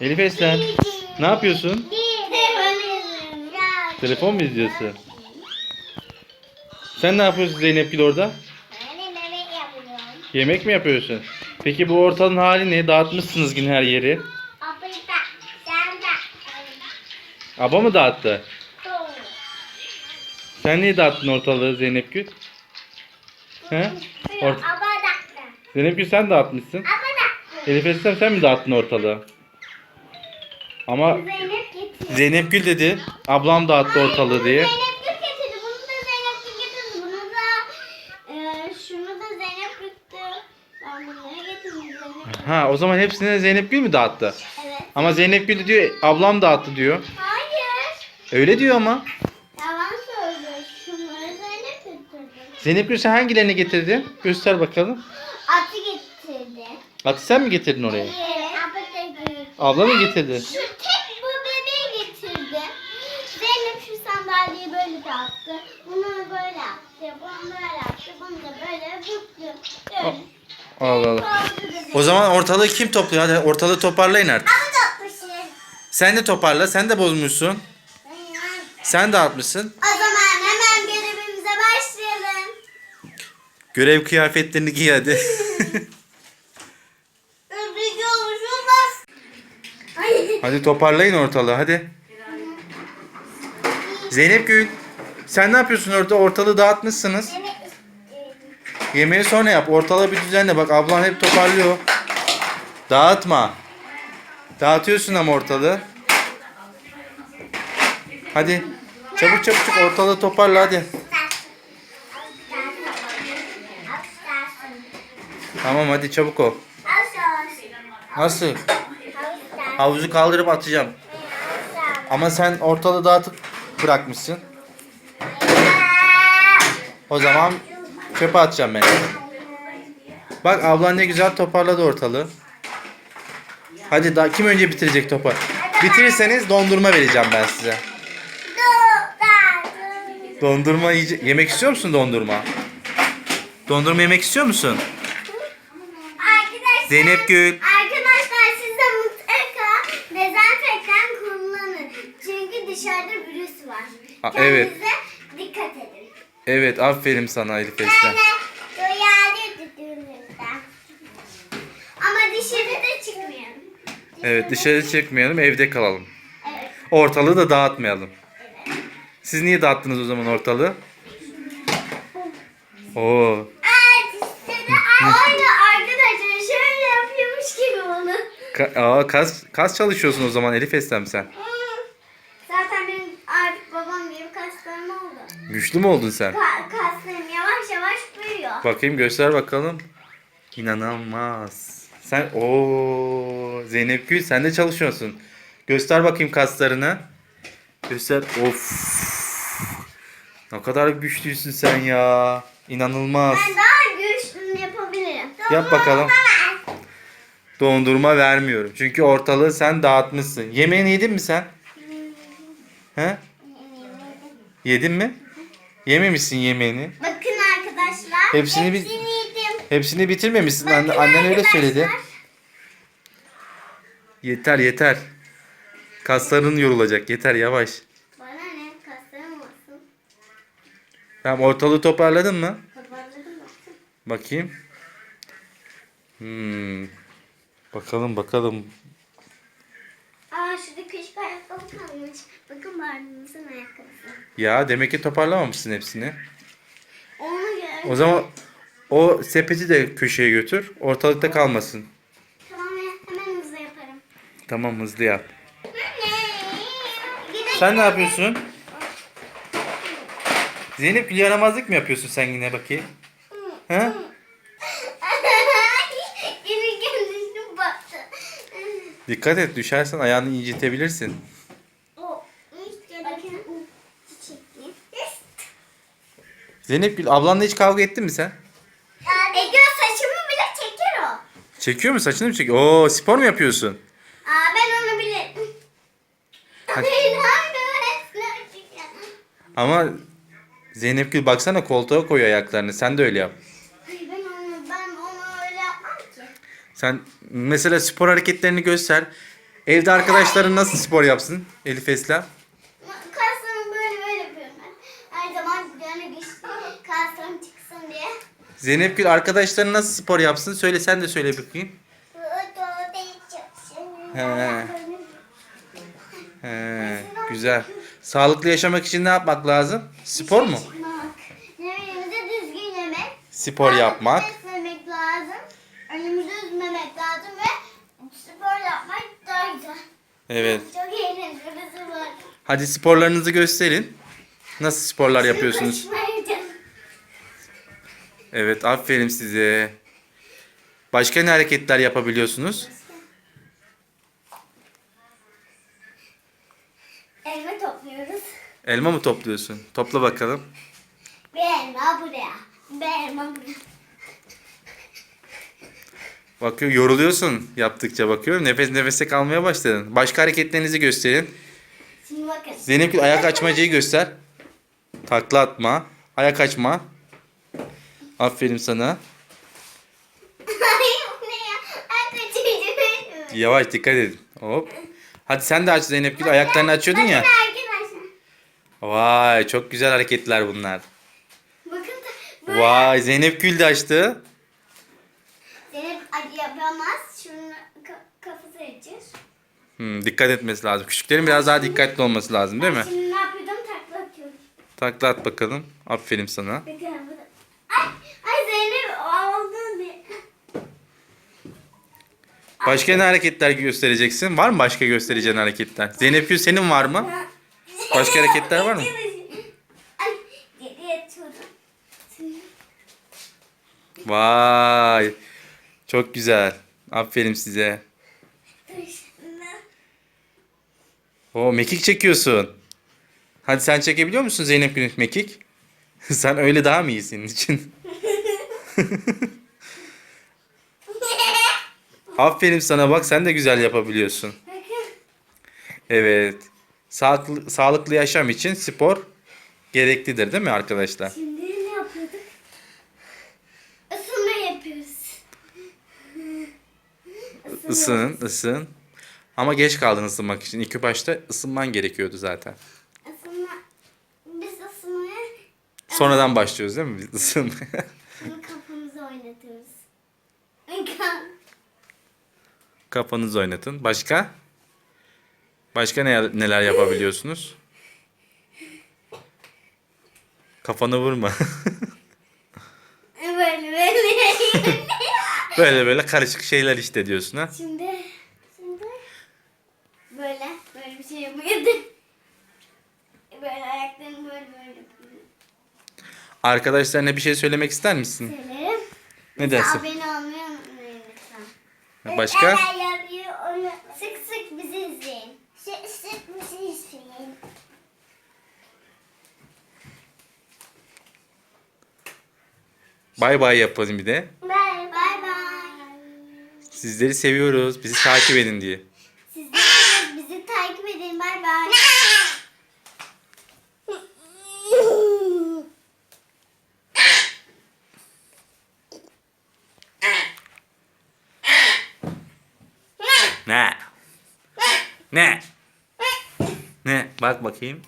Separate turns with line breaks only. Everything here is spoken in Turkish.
Elif Esen. Ne yapıyorsun? Telefon mu izliyorsun? Sen ne yapıyorsun Zeynep Gül orada? Yemek mi yapıyorsun? Peki bu ortanın hali ne? Dağıtmışsınız yine her yeri. Aba mı dağıttı? Sen niye dağıttın ortalığı Zeynep Gül? He? Ort- Zeynep Gül sen dağıtmışsın. Elif Esen sen mi dağıttın ortalığı? Ama
Zeynep getirdi.
Zeynep Gül dedi. Ablam dağıttı ortalığı diye.
Zeynep Gül getirdi. Bunu da Zeynep Gül getirdi. Bunu da e, şunu da Zeynep Gül Ben bunları getirdim Zeynep.
Ha o zaman hepsini Zeynep Gül mü dağıttı?
Evet.
Ama Zeynep Gül diyor ablam dağıttı diyor.
Hayır.
Öyle diyor ama.
Yalan söylüyor. Şunları Zeynep getirdi.
Zeynep Gül sen hangilerini getirdin? Göster bakalım.
Atı getirdi.
Atı sen mi getirdin oraya?
Evet.
Abla mı getirdi?
Şu tek bu bebeği getirdi. Zeynep şu sandalyeyi böyle dağıttı. Bunu böyle yaptı. Bunu böyle yaptı. Bunu da böyle bıktı. Böyle.
Allah Allah. O zaman ortalığı kim topluyor? Hadi ortalığı toparlayın artık.
Ama şey.
Sen de toparla. Sen de bozmuşsun. Sen dağıtmışsın.
O zaman hemen görevimize başlayalım.
Görev kıyafetlerini giy hadi. hadi toparlayın ortalığı hadi. Zeynep Gül. Sen ne yapıyorsun orada? Ortalığı dağıtmışsınız. Yemeği sonra yap. Ortalığı bir düzenle. Bak ablan hep toparlıyor. Dağıtma. Dağıtıyorsun ama ortalığı. Hadi. Çabuk çabuk çabuk ortalığı toparla hadi. Tamam hadi çabuk ol. Nasıl? Havuzu kaldırıp atacağım. Ama sen ortalığı dağıtıp bırakmışsın. O zaman çöpe atacağım ben. Bak ablan ne güzel toparladı ortalığı. Hadi daha kim önce bitirecek topu? Bitirirseniz dondurma vereceğim ben size. Dondurma yiyecek. Yemek istiyor musun dondurma? Dondurma yemek istiyor musun?
Arkadaşlar,
Zeynep Gül.
Arkadaşlar siz de mutlaka dezenfektan kullanın. Çünkü dışarıda virüs
Ha, evet.
Dikkat edin.
Evet aferin sana Elif
tuttuğunuzda. Ama dışarıda çıkmayalım.
Evet dışarı çıkmayalım evde kalalım.
Evet.
Ortalığı da dağıtmayalım. Siz niye dağıttınız o zaman ortalığı? Oo.
Evet aynı arkadaşlar şöyle yapıyormuş gibi onu.
Ka- Aa, kas, kas çalışıyorsun o zaman Elif Eslem sen.
Zaten benim artık babam gibi kaslarım oldu.
Güçlü mü oldun sen?
Ka- kaslarım yavaş yavaş büyüyor.
Bakayım göster bakalım. İnanılmaz. Sen o Zeynep Gül sen de çalışıyorsun. Göster bakayım kaslarını. Göster. Of. Ne kadar güçlüsün sen ya. İnanılmaz.
Ben daha güçlü yapabilirim.
Yap bakalım. Dondurma vermiyorum. Çünkü ortalığı sen dağıtmışsın. Yemeğini yedin mi sen? He? Yedin mi? Yememişsin yemeğini.
Bakın arkadaşlar.
Hepsini bir-
hepsini yedim.
Hepsini bitirmemişsin.
Bakın
annen öyle
arkadaşlar.
söyledi. Yeter yeter. Kasların yorulacak. Yeter yavaş.
Bana ne kaslarım olsun.
Tamam ortalığı toparladın mı?
Toparladım.
Bakayım. Hmm. Bakalım bakalım. Ya demek ki toparlamamışsın hepsini.
Onu.
O zaman o sepeti de köşeye götür. Ortalıkta kalmasın.
Tamam hemen hızlı yaparım.
Tamam hızlı yap. Sen ne yapıyorsun? Zeynep Gül yaramazlık mı yapıyorsun sen yine bakayım?
Baktı.
Dikkat et düşersen ayağını incitebilirsin.
O işte bakın. Çiçekli.
Zeynep Gül ablanla hiç kavga ettin mi sen?
Ege saçımı bile çeker o.
Çekiyor mu saçını mı çekiyor? Oo spor mu yapıyorsun?
Aa ben onu bilirim. Arkadaşlar.
Ama Zeynep Gül baksana koltuğa koyuyor ayaklarını. Sen de öyle yap.
Ay ben onu ben onu öyle yapmam ki.
Sen mesela spor hareketlerini göster. Evde arkadaşların nasıl spor yapsın Elif Eslem?
Kaslarımı böyle böyle yapıyorum ben. Her zaman böyle güçlü kaslarım çıksın diye.
Zeynep Gül arkadaşların nasıl spor yapsın? Söyle sen de söyle bakayım. He. He, güzel. Sağlıklı yaşamak için ne yapmak lazım? Spor mu?
Yemeğimizi düzgün yemek.
Spor yapmak.
Beslemek lazım. Önümüzü üzmemek lazım ve spor yapmak daha güzel.
Evet.
Çok eğlenceli var.
Hadi sporlarınızı gösterin. Nasıl sporlar yapıyorsunuz? Evet, aferin size. Başka ne hareketler yapabiliyorsunuz?
Elma topluyoruz.
Elma mı topluyorsun? Topla bakalım.
Bir elma buraya. Bir elma buraya.
Bakıyor yoruluyorsun yaptıkça bakıyorum. Nefes nefese kalmaya başladın. Başka hareketlerinizi gösterin.
Şimdi bakın.
Zeynep ayak açmacayı göster. Takla atma. Ayak açma. Aferin sana. Yavaş dikkat edin. Hop. Hadi sen de aç Zeynep Gül. Ayaklarını açıyordun ya. Vay çok güzel hareketler bunlar. Vay Zeynep Gül de açtı.
Zeynep yapamaz. Şunu ka- kafası açır.
Hmm, dikkat etmesi lazım. Küçüklerin biraz daha dikkatli olması lazım değil mi?
Şimdi ne yapıyordum? Takla atıyorum.
Takla at bakalım. Aferin sana.
Bakın burada. Ay, ay Zeynep oldu diye.
Başka ne hareketler göstereceksin? Var mı başka göstereceğin hareketler? Zeynep Gül senin var mı? Başka hareketler var mı? Vay. Çok güzel. Aferin size. O mekik çekiyorsun. Hadi sen çekebiliyor musun Zeynep Gül mekik? sen öyle daha mı iyisin için? Aferin sana bak sen de güzel yapabiliyorsun. Evet. Sağlıklı, sağlıklı yaşam için spor gereklidir değil mi arkadaşlar?
Şimdi ne yapıyorduk? Isınma yapıyoruz.
Isın, ısın. Ama geç kaldın ısınmak için. İlk başta ısınman gerekiyordu zaten.
Isınma. Biz ısınmaya
Sonradan başlıyoruz değil mi biz ısınmaya? Kafanızı oynatın. Başka? Başka ne, neler yapabiliyorsunuz? Kafanı vurma.
böyle böyle.
böyle böyle karışık şeyler işte diyorsun ha.
şimdi şimdi böyle böyle bir şey yapıyorduk. Böyle ayaklarını böyle böyle yapıyorduk.
Arkadaşlarına bir şey söylemek ister misin?
Söylerim.
Ne dersin?
Abone olmayı unutmayın lütfen.
Başka? Bay bay yapalım bir de.
Bye bye bye.
Sizleri seviyoruz. Bizi takip edin diye.
Siz de bizi takip edin. Bye bye.
Ne? Ne? Ne? Bak bakayım.